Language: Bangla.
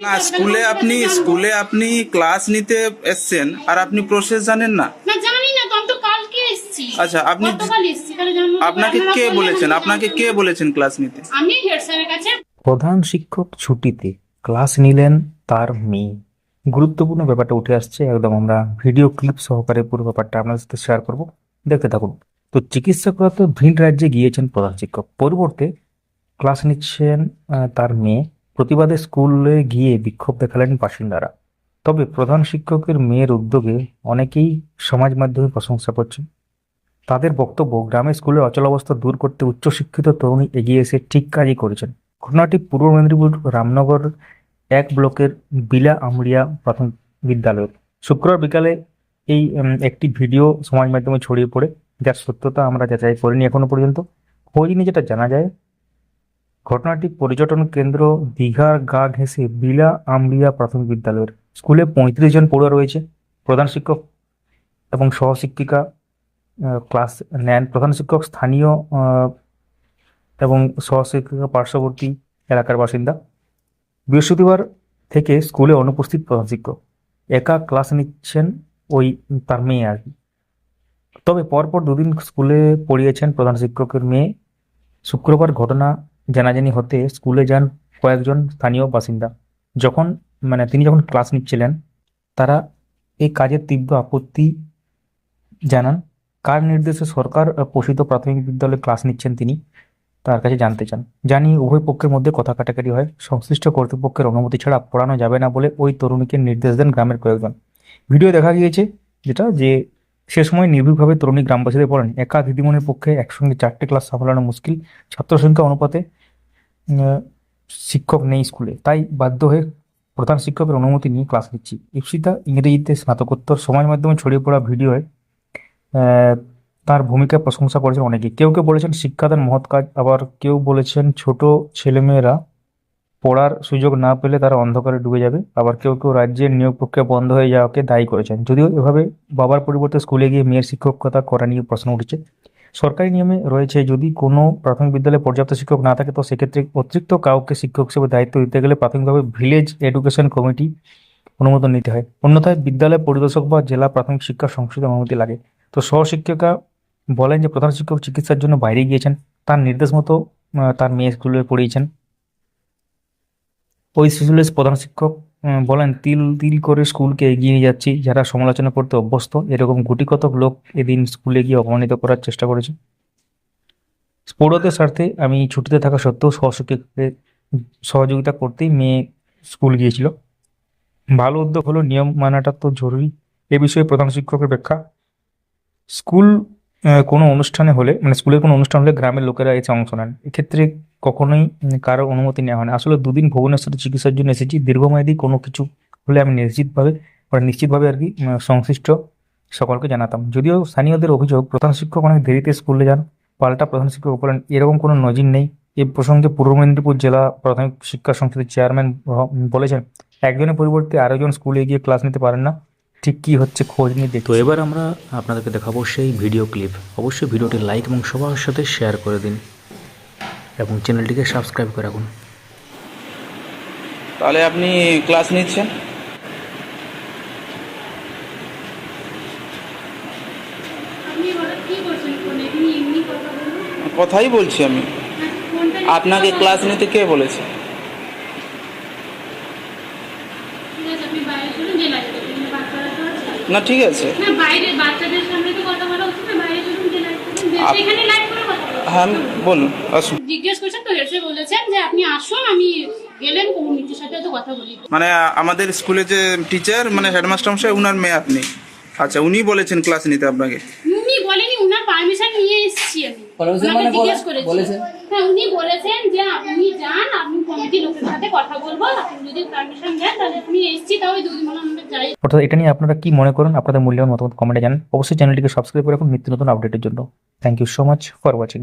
না স্কুলে আপনি স্কুলে আপনি ক্লাস নিতে এসছেন আর আপনি প্রসেস জানেন না? না জানি না তো আমি তো কালকে এসেছি। আচ্ছা, আপনি- গতকাল এসেছি তাহলে জানব আপনাকে কে বলেছেন? আপনাকে কে বলেছেন ক্লাস নিতে? আমি হেড স্যারের কাছে। প্রধান শিক্ষক ছুটিতে ক্লাস নিলেন তার মেয়ে। গুরুত্বপূর্ণ ব্যাপারটা উঠে আসছে একদম আমরা ভিডিও ক্লিপ সহকারে পুরো ব্যাপারটা আপনাদের সাথে শেয়ার করব। দেখতে থাকুন। তো চিকিৎসকরা তো ভিন রাজ্যে গিয়েছেন প্রধান শিক্ষক। পরিবর্তে ক্লাস নিচ্ছেন তার মেয়ে। প্রতিবাদে স্কুলে গিয়ে বিক্ষোভ দেখালেন বাসিন্দারা। তবে প্রধান শিক্ষকের মেয়ের উদ্যোগে অনেকেই সমাজ মাধ্যমে প্রশংসা করছেন। তাদের বক্তব্য, গ্রামে স্কুলের অচলাবস্থা দূর করতে উচ্চশিক্ষিত তরুণী এগিয়ে এসে ঠিক কাজই করেছেন। ঘটনাটি পূর্ব মেদিনীপুর রামনগর এক ব্লকের বিলা আমরিয়া প্রাথমিক বিদ্যালয়ের। শুক্রবার বিকালে এই একটি ভিডিও সমাজ মাধ্যমে ছড়িয়ে পড়ে। যার সত্যতা আমরা যাচাই করিনি এখনও পর্যন্ত। খোঁজ নিয়ে যেটা জানা যায় ঘটনাটি পর্যটন কেন্দ্র, দীঘার গা ঘেঁষে বিলা আমরিয়া প্রাথমিক বিদ্যালয়ের স্কুলে পঁয়ত্রিশ জন পড়ুয়া রয়েছে, প্রধান শিক্ষক এবং সহশিক্ষিকা ক্লাস নেন। প্রধান শিক্ষক স্থানীয় এবং সহশিক্ষিকা পার্শ্ববর্তী এলাকার বাসিন্দা। বৃহস্পতিবার থেকে স্কুলে অনুপস্থিত প্রধান শিক্ষক। একা ক্লাস নিচ্ছেন ওই তার মেয়ে আর কি। তবে পরপর দুদিন স্কুলে পড়িয়েছেন প্রধান শিক্ষকের মেয়ে। শুক্রবার ঘটনা জানাজানি হতে স্কুলে যান কয়েকজন স্থানীয় বাসিন্দা। যখন মানে তিনি যখন ক্লাস নিচ্ছিলেন, তারা এই কাজের তীব্র আপত্তি জানান। কার নির্দেশে সরকার পোষিত প্রাথমিক বিদ্যালয়ে ক্লাস নিচ্ছেন তিনি, তার কাছে জানতে চান। জানি উভয় পক্ষের মধ্যে কথা কাটাকাটি হয়। সংশ্লিষ্ট কর্তৃপক্ষের অনুমতি ছাড়া পড়ানো যাবে না বলে ওই তরুণীকে নির্দেশ দেন গ্রামের কয়েকজন। ভিডিও দেখা গিয়েছে যেটা যে সে সময় নির্ভীকভাবে তরুণী গ্রামবাসীদের বলেন, একা দিদিমণির পক্ষে একসঙ্গে চারটে ক্লাস সামলানো মুশকিল। ছাত্র সংখ্যা অনুপাতে শিক্ষক নেই স্কুলে। তাই বাধ্য হয়ে প্রধান শিক্ষকের অনুমতি নিয়ে ক্লাস নিচ্ছি। ইপসিতা ইংরেজিতে স্নাতকোত্তর সমাজ মাধ্যমে ছড়িয়ে পড়া ভিডিওয় তার ভূমিকা প্রশংসা করেছেন অনেকে। কেউ কেউ বলেছেন, শিক্ষাদান মহৎ কাজ। আবার কেউ বলেছেন, ছোট ছেলেমেয়েরা পড়ার সুযোগ না পেলে তারা অন্ধকারে ডুবে যাবে। আবার কেউ কেউ রাজ্যের নিয়োগ প্রক্রিয়া বন্ধ হয়ে যাওয়াকে দায়ী করেছেন। যদিও এভাবে বাবার পরিবর্তে স্কুলে গিয়ে মেয়ের শিক্ষকতা করা নিয়ে প্রশ্ন উঠেছে। সরকারি নিয়মে রয়েছে, যদি কোনো প্রাথমিক বিদ্যালয়ে পর্যাপ্ত শিক্ষক না থাকে, তো সেক্ষেত্রে অতিরিক্ত কাউকে শিক্ষক হিসেবে দায়িত্ব দিতে গেলে প্রাথমিকভাবে ভিলেজ এডুকেশন কমিটি অনুমোদন নিতে হয়। অন্যথায় বিদ্যালয় পরিদর্শক বা জেলা প্রাথমিক শিক্ষা সংসদের অনুমতি লাগে। তো সহশিক্ষিকা বলেন যে, প্রধান শিক্ষক চিকিৎসার জন্য বাইরে গিয়েছেন। তার নির্দেশ মতো তার মেয়ে স্কুলে পড়িয়েছেন। ওই প্রধান শিক্ষক বলেন, তিল তিল করে স্কুলকে এগিয়ে নিয়ে যাচ্ছি। যারা সমালোচনা করতে অভ্যস্ত, এরকম গুটি কতক লোক এদিন স্কুলে গিয়ে অপমানিত করার চেষ্টা করেছে। স্পোর্টদের স্বার্থে আমি ছুটিতে থাকা সত্ত্বেও সহশিক্ষককে সহযোগিতা করতেই মেয়ে স্কুল গিয়েছিল। ভালো উদ্যোগ হলো, নিয়ম মানাটা তো জরুরি। এ বিষয়ে প্রধান শিক্ষকের ব্যাখ্যা, স্কুল কোনো অনুষ্ঠানে হলে মানে স্কুলের কোনো অনুষ্ঠান হলে গ্রামের লোকেরা এসে অংশ নেন। এক্ষেত্রে কখনোই কারও অনুমতি নেওয়া হয় না। আসলে দুদিন ভুবনেশ্বরে চিকিৎসার জন্য এসেছি। দীর্ঘমেয়াদী কোনো কিছু হলে আমি নিশ্চিতভাবে নিশ্চিতভাবে আর কি সংশ্লিষ্ট সকলকে জানাতাম। যদিও স্থানীয়দের অভিযোগ, প্রধান শিক্ষক অনেক দেরিতে স্কুলে যান, পাল্টা প্রধান শিক্ষক বলেন, এরকম কোনো নজির নেই। এ প্রসঙ্গে পূর্ব মেদিনীপুর জেলা প্রাথমিক শিক্ষা সংসদের চেয়ারম্যান বলেছেন, একজনের পরিবর্তে আরেকজন স্কুলে গিয়ে ক্লাস নিতে পারেন না। ঠিক কি হচ্ছে খোঁজ নিয়ে দেখি এবার আমরা আপনাদেরকে দেখাবো সেই ভিডিও ক্লিপ। অবশ্যই ভিডিওটি লাইক এবং সবার সাথে শেয়ার করে দিন। এবং চ্যানেলটিকে সাবস্ক্রাইব করে রাখুন। তাহলে আপনি ক্লাস নিচ্ছেন? আপনি বলেন কি করছেন ফোনে? তিনি এমনি কথা বলুন। কথাই বলছি আমি। হ্যাঁ, আপনাকে ক্লাস নিতে কে বলেছে? না ঠিক আছে। না বাইরে বাচ্চাদের সামনে তো কথা বলা উচিত না বাইরে চলুন জেলায় চলুন যে- আপ- সেখানে লাইভ বলুন হ্যাঁ বলুন আসুন। জিজ্ঞেস করছেন তো হেসে বলেছেন যে আপনি আসুন আমি গেলেন কমিটির সাথে তো কথা বলি। মানে আমাদের স্কুলে যে টিচার মানে হেডমাস্টার মশাই উনার মেয়ে আপনি। আচ্ছা উনি বলেছেন ক্লাস নিতে আপনাকে। উনি বলেনি উনার পারমিশন নিয়ে এসেছি আমি। মানে জিজ্ঞেস করেছি। বলেছেন? হ্যাঁ উনি বলেছেন যে আপনি যান আপনি কমিটি লোকের সাথে কথা বলব আপনি যদি পারমিশন দেন তাহলে আমি এসেছি তাও দুদিন আমরা যাই। অর্থাৎ এটা নিয়ে আপনারা কি মনে করেন আপনাদের মূল্যবান মতামত কমেন্টে জানান। অবশ্যই চ্যানেলটিকে সাবস্ক্রাইব করে রাখুন নিত্য নতুন আপডেটের জন্য। Thank you so much for watching